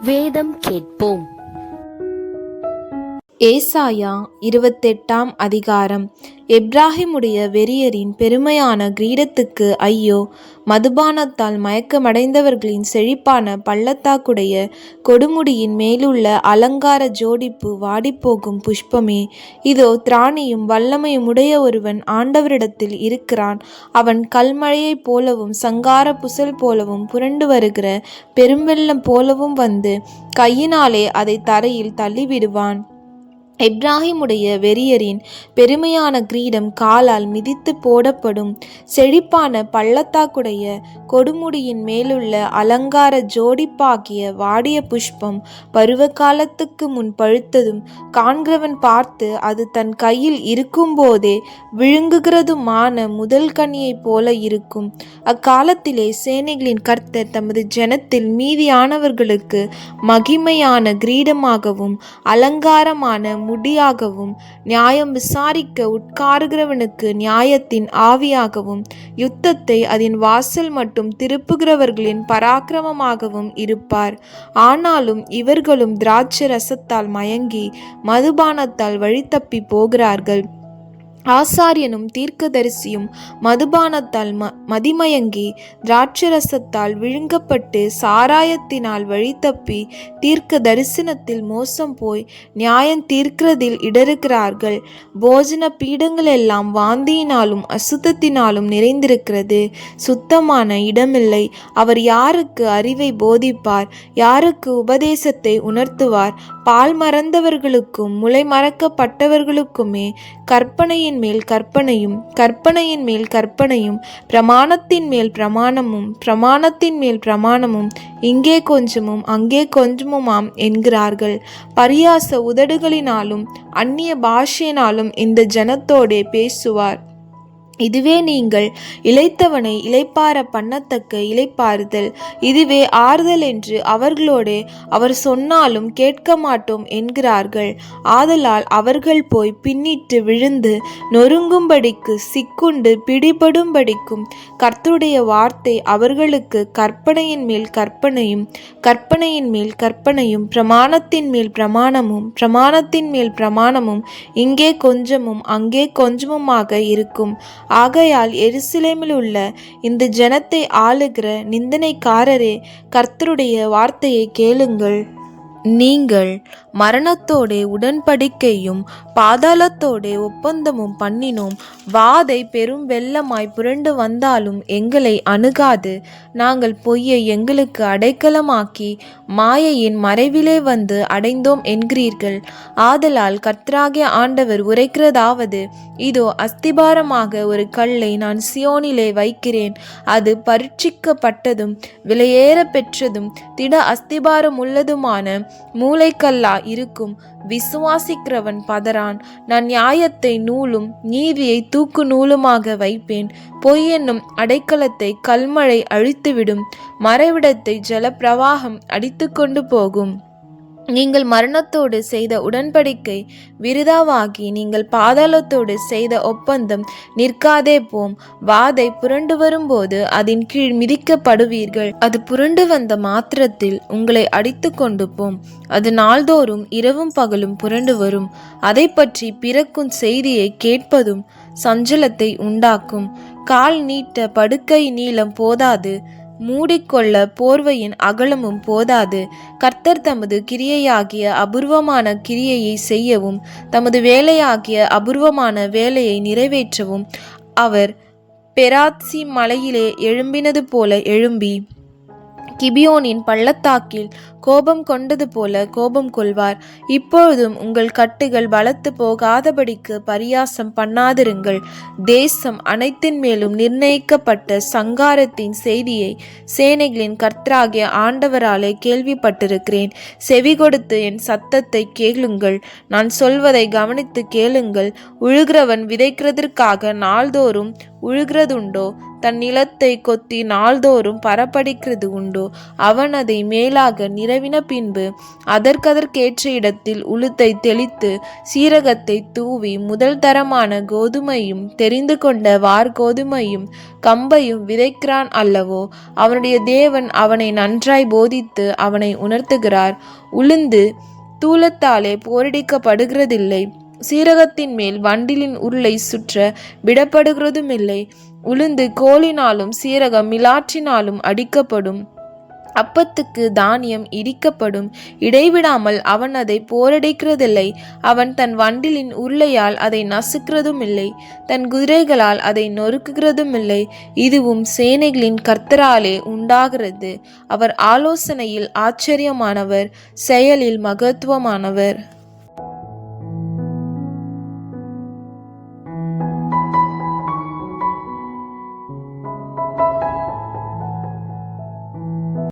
வேதம் கேட்போம். ஏசாயா இருபத்தெட்டாம் அதிகாரம். எப்ராஹிமுடைய வெறியரின் பெருமையான கிரீடத்துக்கு ஐயோ மதுபானத்தால் மயக்கமடைந்தவர்களின் செழிப்பான பள்ளத்தாக்குடைய கொடுமுடியின் மேலுள்ள அலங்கார ஜோடிப்பு வாடிப்போகும் புஷ்பமே. இதோ திராணியும் வல்லமையும் உடைய ஒருவன் ஆண்டவரிடத்தில் இருக்கிறான். அவன் கல்மழையைப் போலவும் சங்கார புசல் போலவும் புரண்டு வருகிற பெருவெள்ளம் போலவும் வந்து கையினாலே அதை தரையில் தள்ளிவிடுவான். எப்ராஹிமுடைய வெறியரின் பெருமையான கிரீடம் காலால் மிதித்து போடப்படும் செழிப்பான பள்ளத்தாக்குடைய கொடுமுடியின் மேலுள்ள அலங்கார ஜோடிப்பாகிய வாடிய புஷ்பம் பருவ காலத்துக்கு முன் பழுத்ததும் காண்கிறவன் பார்த்து அது தன் கையில் இருக்கும்போதே விழுங்குகிறதுமான முதல் கனியைப் போல இருக்கும். அக்காலத்திலே சேனைகளின் கர்த்தர் தமது ஜனத்தில் மீதியானவர்களுக்கு மகிமையான கிரீடமாகவும் அலங்காரமான முடியாகவும் நியாயம் விசாரிக்க உட்காருகிறவனுக்கு நியாயத்தின் ஆவியாகவும் யுத்தத்தை அதன் வாசல் மட்டும் திருப்புகிறவர்களின் பராக்கிரமமாகவும் இருப்பார். ஆனாலும் இவர்களும் திராட்சை ரசத்தால் மயங்கி மதுபானத்தால் வழித்தப்பி போகிறார்கள். ஆசாரியனும் தீர்க்கதரிசியும் மதுபானத்தால் ம மதிமயங்கி திராட்சரசத்தால் விழுங்கப்பட்டு சாராயத்தினால் வழித்தப்பி தீர்க்க தரிசனத்தில் மோசம் போய் நியாயம் தீர்க்கிறதில் இடறுகிறார்கள். போஜன பீடங்கள் எல்லாம் வாந்தியினாலும் அசுத்தத்தினாலும் நிறைந்திருக்கிறது. சுத்தமான இடமில்லை. அவர் யாருக்கு அறிவை போதிப்பார்? யாருக்கு உபதேசத்தை உணர்த்துவார்? பால் மறந்தவர்களுக்கும் முளை மறக்கப்பட்டவர்களுக்குமே கற்பனையின் மேல் கற்பனையும் கற்பனையின் மேல் கற்பனையும் பிரமாணத்தின் மேல் பிரமாணமும் பிரமாணத்தின் மேல் பிரமாணமும் இங்கே கொஞ்சமும் அங்கே கொஞ்சமுமாம் என்கிறார்கள். பரியாச உதடுகளினாலும் அந்நிய பாஷையினாலும் இந்த ஜனத்தோடே பேசுவார். இதுவே நீங்கள் இளைத்தவனை இளைப்பார பண்ணத்தக்க இளைப்பாறுதல் இதுவே ஆறுதல் என்று அவர்களோடே அவர் சொன்னாலும் கேட்க மாட்டோம் என்கிறார்கள். ஆதலால் அவர்கள் போய் பின்னிட்டு விழுந்து நொறுங்கும்படிக்கு சிக்குண்டு பிடிபடும்படிக்கும் கர்த்தருடைய வார்த்தை அவர்களுக்கு கற்பனையின் மேல் கற்பனையும் கற்பனையின் மேல் கற்பனையும் பிரமாணத்தின் மேல் பிரமாணமும் பிரமாணத்தின் மேல் பிரமாணமும் இங்கே கொஞ்சமும் அங்கே கொஞ்சமுமாக இருக்கும். ஆகையால் எருசலேமில் உள்ள இந்த ஜனத்தை ஆளுகிற நிந்தனைக்காரரே கர்த்தருடைய வார்த்தையை கேளுங்கள். நீங்கள் மரணத்தோடே உடன்படிக்கையும் பாதாளத்தோடே ஒப்பந்தமும் பண்ணினோம். வாதை பெரும் வெள்ளமாய் புரண்டு வந்தாலும் எங்களை அணுகாது. நாங்கள் பொய்யை எங்களுக்கு அடைக்கலமாக்கி மாயையின் மறைவிலே வந்து அடைந்தோம் என்கிறீர்கள். ஆதலால் கர்த்தராகிய ஆண்டவர் உரைக்கிறதாவது இதோ அஸ்திபாரமாக ஒரு கல்லை நான் சியோனிலே வைக்கிறேன். அது பரீட்சிக்கப்பட்டதும் விலையேற பெற்றதும் திட அஸ்திபாரம் உள்ளதுமான மூளைக்கல்லா இருக்கும். விசுவாசிக்கிறவன் பதறான். நான் நியாயத்தை நூலும் நீதியை தூக்கு நூலுமாக வைப்பேன். பொய் என்னும் அடைக்கலத்தை கல்மழை அழித்துவிடும். மறைவிடத்தை ஜலப்பிரவாகம் அடித்து கொண்டு போகும். நீங்கள் மரணத்தோடு செய்த உடன்படிக்கை விருதாவாகி நீங்கள் பாதாளத்தோடு செய்த ஒப்பந்தம் நிற்காதே போம். வாதை புரண்டு வரும்போது அதன் கீழ் மிதிக்கப்படுவீர்கள். அது புரண்டு வந்த மாத்திரத்தில் உங்களை அடித்து கொண்டு போம். அது நாள்தோறும் இரவும் பகலும் புரண்டு வரும். அதை பற்றி பிறக்கும் செய்தியை கேட்பதும் சஞ்சலத்தை உண்டாக்கும். கால் நீட்ட படுக்கை நீளம் போதாது. மூடிக்கொள்ள போர்வையின் அகலமும் போதாது. கர்த்தர் தமது கிரியையாகிய அபூர்வமான கிரியையை செய்யவும் தமது வேலையாகிய அபூர்வமான வேலையை நிறைவேற்றவும் அவர் பெராத்சி மலையிலே எழும்பினது போல எழும்பி கிபியோனின் பள்ளத்தாக்கில் கோபம் கொண்டது போல கோபம் கொள்வார். இப்பொழுதும் உங்கள் கட்டுகள் வளர்த்து போகாதபடிக்கு பரியாசம் பண்ணாதிருங்கள். தேசம் அனைத்தின் மேலும் நிர்ணயிக்கப்பட்ட சங்காரத்தின் செய்தியை சேனைகளின் கர்த்தராகிய ஆண்டவராலே கேள்விப்பட்டிருக்கிறேன். செவி கொடுத்து என் சத்தத்தை கேளுங்கள். நான் சொல்வதை கவனித்து கேளுங்கள். உழுகிறவன் விதைக்கிறதற்காக நாள்தோறும் உழுகிறதுண்டோ? தன் நிலத்தை கொத்தி நாள்தோறும் பரப்படிக்கிறது உண்டோ அவன் அதை மேலாக நிரவின பின்பு அதற்கதற்கேற்ற இடத்தில் உளுத்தை தெளித்து சீரகத்தை தூவி முதல் தரமான கோதுமையும் தெரிந்து கொண்ட வார்கோதுமையும் கம்பையும் விதைக்கிறான் அல்லவோ? அவனுடைய தேவன் அவனை நன்றாய் போதித்து அவனை உணர்த்துகிறார். உளுந்து தூலத்தாலே போரடிக்கப்படுகிறதில்லை. சீரகத்தின் மேல் வண்டிலின் உருளை சுற்ற விடப்படுகிறதுமில்லை. உளுந்து கோலினாலும் சீரகம் மிலாற்றினாலும் அடிக்கப்படும். அப்பத்துக்கு தானியம் இடிக்கப்படும். இடைவிடாமல் அவன் அதை போரடிக்கிறதில்லை. அவன் தன் வண்டிலின் உருளையால் அதை நசுக்கிறதுமில்லை. தன் குதிரைகளால் அதை நொறுக்குகிறதுமில்லை. இதுவும் சேனைகளின் கர்த்தராலே உண்டாகிறது. அவர் ஆலோசனையில் ஆச்சரியமானவர் செயலில் மகத்துவமானவர்.